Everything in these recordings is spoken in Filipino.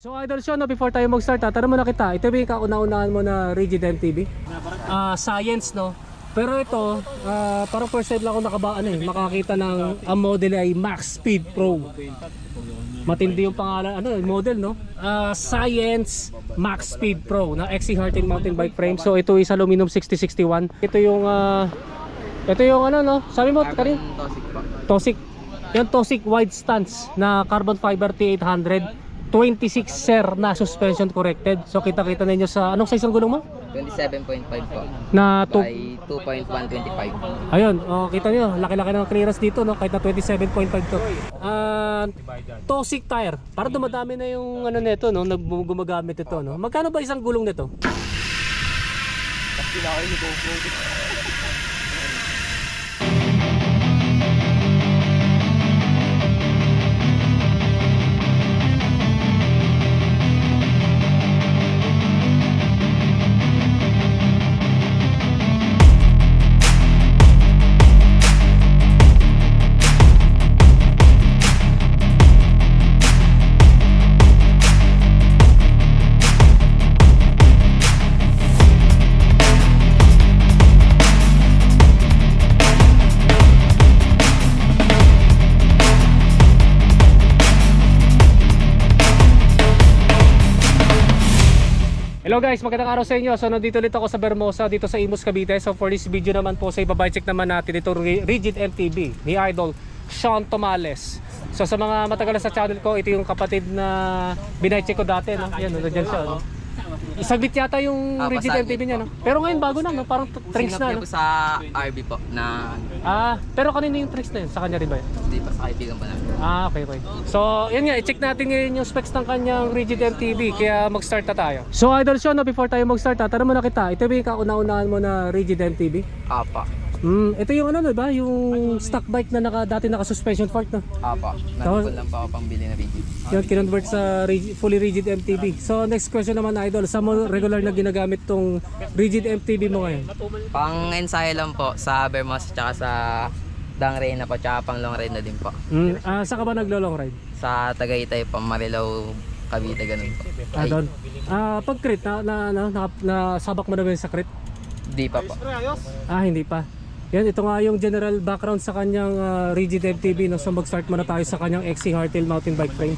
So Idol Sean, no, before tayo mag-start, ha, tanong muna kita, ito ba yung kauna-unahan mo na Rigid MTV? Ah, science, no? Pero ito, ah, parang first time lang ako nakaba, ano, eh, makakita ng ang model ay Max Speed Pro. Matindi yung pangalan, ano, model, no? Ah, Science Max Speed Pro na XC13 mountain bike frame. So ito is aluminum 6061. Ito yung, ah, ito yung ano, no? Sabi mo, kanin? Toxic po. Toxic. Yung Toxic wide stance na carbon fiber T800. 26 sir na suspension corrected. So kita-kita ninyo sa anong size ng gulong mo? 27.5 po. Na to, By 2.125. ayun, oh, kita nyo, laki-laki ng clearance dito no, kahit na 27.5 to. Ah, Toxic tire. Para dumadami na yung ano nito no, nag gumagamit ito no. Magkano ba isang gulong nito? Guys, magandang araw sa inyo. So nandito ulit ako sa Bermosa dito sa Imus Cavite. So for this video naman po sa ibabay check naman natin ito Rigid MTB ni Idol Sean Tomales. So sa mga matagal na sa channel ko, ito yung kapatid na binay-check ko dati. No? Yan, nandiyan siya. No? Isaglit yata yung Ah, Rigid pasaglit MTB niya. No? Pero ngayon bago na, no? parang t- trinks Sinop na. niya No? po sa RB po na Ah, pero kanino yung trinks na yun? Sa kanya rin ba yun? hindi pa sa kaibigan pa namin. Ah, okay, okay. So, yun nga, i-check natin ngayon yung specs ng kanyang Rigid MTB, kaya mag-start na tayo. So, Idol Sean, no, before tayo mag-start, ha, tanong muna kita, ito ba yung kauna-unahan mo na Rigid MTB? Apa. Hmm, ito yung ano, diba? Yung stock bike na naka, dati naka-suspension fork, no? Apa. Nandun lang pa ako pang bili na rigid. Yun, kinonvert sa rigid, fully rigid MTB. So, next question naman, Idol, sa mo regular na ginagamit tong rigid MTB mo ngayon? Pang ensayo lang po sa Bermos tsaka sa Dang Reyna po tsaka pang long ride na din po. Hmm, ah, saan ka ba naglo-long ride? Sa Tagaytay po, Marilao, Cavite ganun po. Ah, doon. Ah, pag crit, na, na, na, na, nasabak mo na ba yun sa crit? Di pa po. Ah, hindi pa. Yan, ito nga yung general background sa kanyang ah, rigid MTB. No? So mag-start muna tayo sa kanyang XC Hardtail mountain bike frame.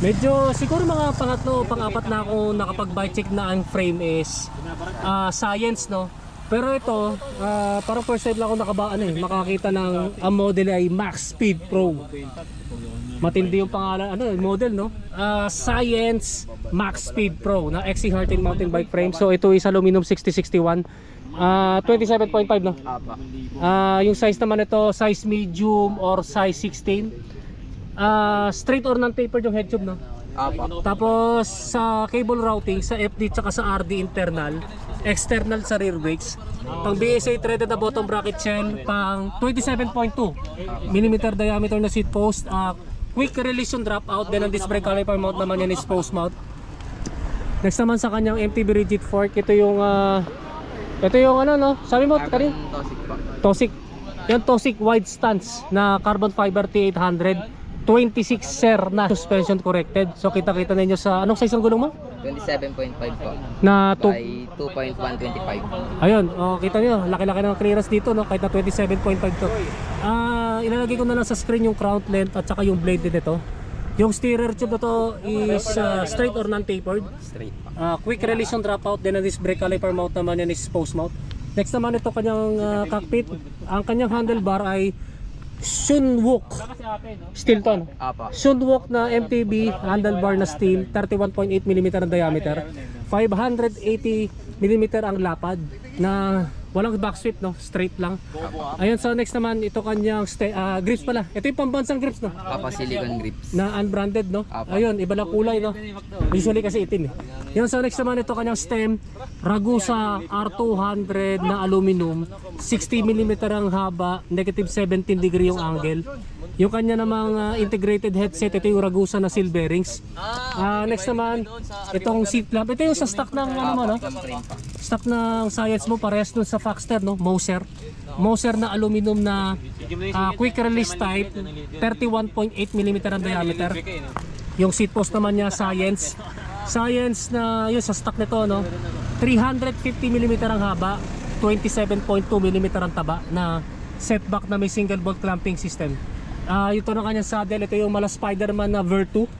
Medyo siguro mga pangatlo o pang-apat na ako nakapag-bike check na ang frame is ah, science no. Pero ito, ah, parang first time lang ako nakaba, ano, eh, makakita ng ang model ay Max Speed Pro. Matindi yung pangalan, ano, model no? Ah, Science Max Speed Pro na XC13 mountain bike frame. So ito is aluminum 6061. Ah, 27.5 no? Apa. Ah, yung size naman ito, size medium or size 16. Ah, straight or non-tapered yung head tube no? Apa. Tapos sa cable routing, sa FD tsaka sa RD internal, external sa rear brakes. Pang BSA threaded na bottom bracket chain, pang 27.2 mm diameter na seat post, ah, quick release yung drop out, then ang disc brake caliper mount naman yan is post mount. Next naman sa kanyang MTB rigid fork, ito yung ah, ito yung ano no, sabi mo kanin? Carbon Toxic po. Toxic. Yung Toxic wide stance na carbon fiber T800 26 sir na suspension corrected. So kita-kita ninyo sa anong size ng gulong mo? 27.5 po. Na to, By 2.125. ayun, oh, kita niyo, laki-laki ng clearance dito no, kahit na 27.5 to. Ah, ilalagay ko na lang sa screen yung crown length at saka yung blade din ito. Yung steerer tube na to is ah, straight or non-tapered. Straight Ah, quick release yung dropout, then ang disc brake caliper mount naman yan is post mount. Next naman ito kanyang ah, cockpit. Ang kanyang handlebar ay Shunwook steel to. no? Apa. Shunwook na MTB handlebar na steel, 31.8 mm ang diameter, 580 mm ang lapad na walang back sweep no, straight lang. Ayun so next naman ito kanyang ste- ah, grips pala. Ito yung pambansang grips no Apa silicone grips. na unbranded no. Apa. Ayun, iba lang kulay no. Usually kasi itim eh. Yung sa next naman ito kanyang stem, Ragusa R200 na aluminum, 60 mm ang haba, negative 17 degree yung angle. Yung kanya namang ah, integrated headset, ito yung Ragusa na seal bearings. Ah, next naman, itong seat lamp. Ito yung sa stock ng ano mo no? Stock ng science mo parehas dun sa Foxter no, Moser. Moser na aluminum na ah, quick release type, 31.8 mm ang diameter. Yung seat post naman niya, Science. Science na yun sa stock nito, no? 350mm ang haba, 27.2mm ang taba na setback na may single bolt clamping system. Ah, ito na kanyang saddle, ito yung mala Spider-Man na Vertu.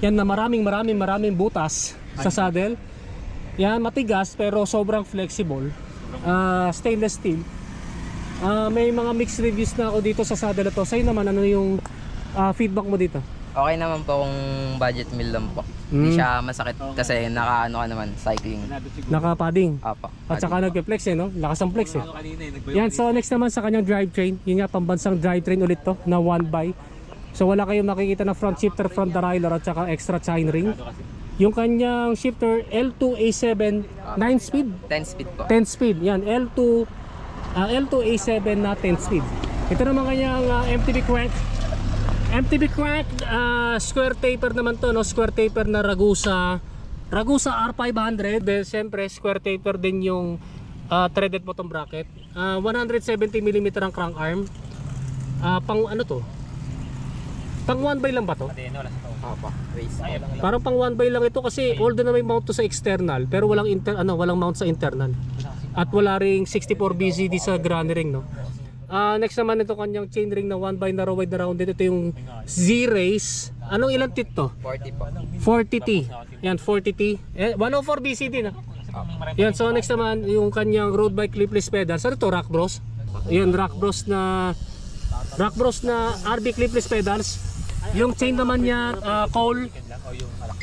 Yan na maraming maraming maraming butas sa saddle. Yan, matigas pero sobrang flexible. Ah, stainless steel. Ah, may mga mixed reviews na ako dito sa saddle to. Sa'yo naman, ano yung ah, feedback mo dito? Okay naman po kung budget meal lang po. Hindi Mm. siya masakit kasi naka ano ka naman, cycling. Naka-padding. Apo. At saka nagpe-flex eh, no? Lakas ang flex eh. Yan, so next naman sa kanyang drivetrain. Yun nga, pambansang drivetrain ulit to na 1 by. So wala kayong makikita na front shifter, front derailleur at saka extra chain ring. Yung kanyang shifter L2A7 9 speed, 10 speed po. 10 speed. Yan, L2 ah, L2A7 na 10 speed. Ito naman kanyang ah, MTB crank. MTB crank ah, square taper naman to, no? Square taper na Ragusa Ragusa R500. Then siyempre square taper din yung ah, threaded bottom bracket. Ah, 170mm ang crank arm. Ah, pang ano to? Pang 1 by lang ba to? Apo. Race po. Parang pang 1 by lang ito kasi although na may mount to sa external pero walang inter ano walang mount sa internal. At wala ring 64 BCD sa granny ring no. Ah next naman ito kanyang chain ring na 1 by narrow wide na rounded ito yung Z-Race. Anong ilang tit to? 40 po. 40T. Yan 40T. Eh, 104 BCD na. Yan so next naman yung kanyang road bike clipless pedals. Ano to? Rock Bros? Yan Rock Bros na Rock Bros na RB clipless pedals. Yung chain naman niya ah, Cole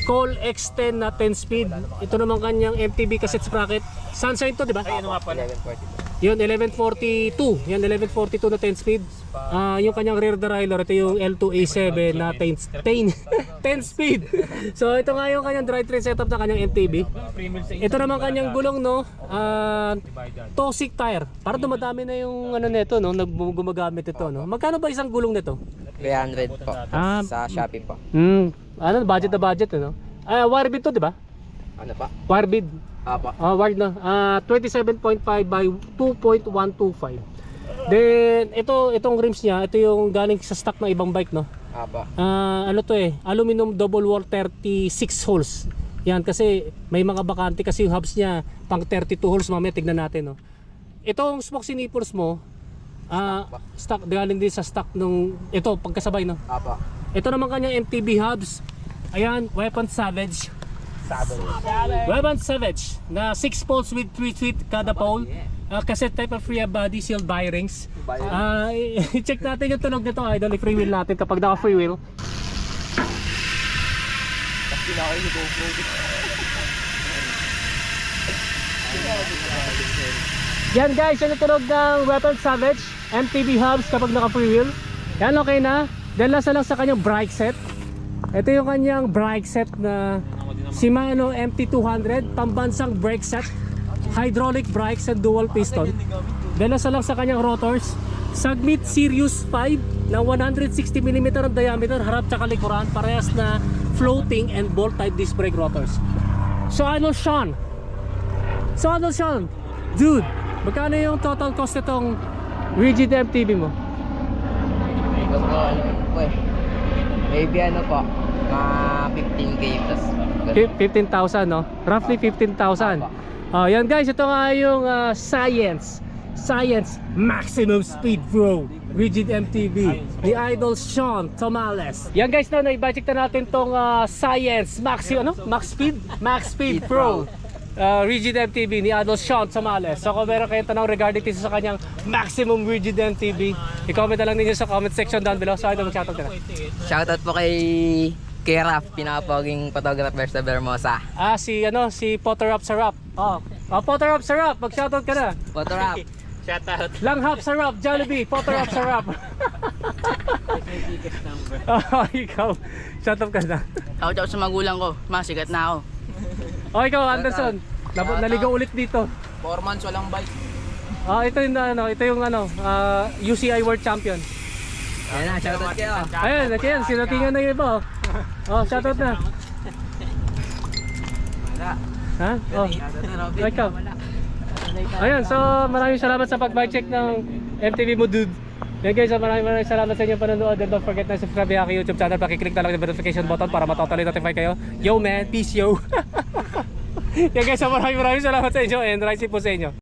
Cole X10 na 10 speed. Ito naman kanyang MTB cassette sprocket. Sunshine to, di ba? 1140 po. Yun, 1142. Yan, 1142 na 10 speed. Ah, yung kanyang rear derailleur, ito yung L2A7 na 10, 10, 10 speed. So, ito nga yung kanyang drivetrain setup na kanyang MTB. Ito naman kanyang gulong, no? Ah, Toxic tire. Para dumadami na yung ano nito, no? Gumagamit ito, no? Magkano ba isang gulong nito? 300 po. Ah. Sa Shopee po. Hmm. Ano, budget na budget, ano? Ah, wire bid to, di ba? Ano pa? Wire bid. Apo. Ah, wide na. Ah, 27.5 by 2.125. Then ito itong rims niya, ito yung galing sa stock ng ibang bike, no. Apo. Ah, ano to eh, aluminum double wall 36 holes. Yan kasi may mga bakante kasi yung hubs niya pang 32 holes mamaya tignan natin, no. Itong smoke nipples mo, ah, stock galing din sa stock nung ito pagkasabay, no. Apo. Ito naman kanyang MTB hubs. Ayan, Weapon Savage. Weapon Savage na 6 poles with 3 feet kada pole. Uh, cassette type of free body sealed bearings. Ah, i-check natin yung tunog nito idol, i-free wheel natin kapag naka free wheel. Yan guys, yan yung tunog ng Weapon Savage MTB hubs kapag naka free wheel. Yan okay na. Then last na lang sa kanyang brake set. Ito yung kanyang brake set na Shimano MT200 pambansang brake set. Hydraulic brakes and dual piston. Last na lang sa kanyang rotors. Submit Sirius 5 na 160mm ang diameter harap tsaka likuran parehas na floating and bolt type disc brake rotors. So ano Sean? So ano Sean? Dude, magkano yung total cost nitong rigid MTB mo? Eh. Maybe ano po, mga 15k plus. Fif- 15,000 no? Roughly 15,000. Oh, yan guys, ito nga yung ah, Science. Science Maximum Speed Pro Rigid MTB ni Idol Sean Tomales. Yan guys, na na-budget na natin tong ah, Science Maxi ano? Max Speed? Max Speed Pro. ah, rigid MTB ni Idol Sean Tomales. So kung meron kayong tanong regarding dito sa kanyang maximum rigid MTB, i-comment na lang ninyo sa comment section down below. So Idol, mag-shoutout ka na. Shoutout po kay kay Raf, pinakapoging photographer sa Bermosa. Ah, si ano, si Potter Up sa Rap. Oh, oh Potter Up sa Rap, mag-shoutout ka na. Photo Raf. Lang Hap sa Rap, Jollibee, Potter Up sa Rap. oh, ikaw, shoutout ka na. Out out sa magulang ko, masigat na ako. Oh, ikaw, Anderson. Nab- naligaw ulit dito. 4 months walang bike. Ah, ito yung ano, ito yung ano, ah, UCI World Champion. Ayan na, shoutout kayo. Ayun, nandiyan, sinatingan na yung iba. Oh, oh shoutout na. Ha? Oh. Oh, ikaw. Ayun, so maraming salamat sa pag-check ng MTV mo dude. Yan guys, maraming maraming salamat sa inyong panonood and don't forget na subscribe yung aking YouTube channel. Pakiclick na lang yung notification button para matotally notify kayo. Yo man, peace yo! Yan guys, maraming maraming salamat sa inyo and right po sa inyo.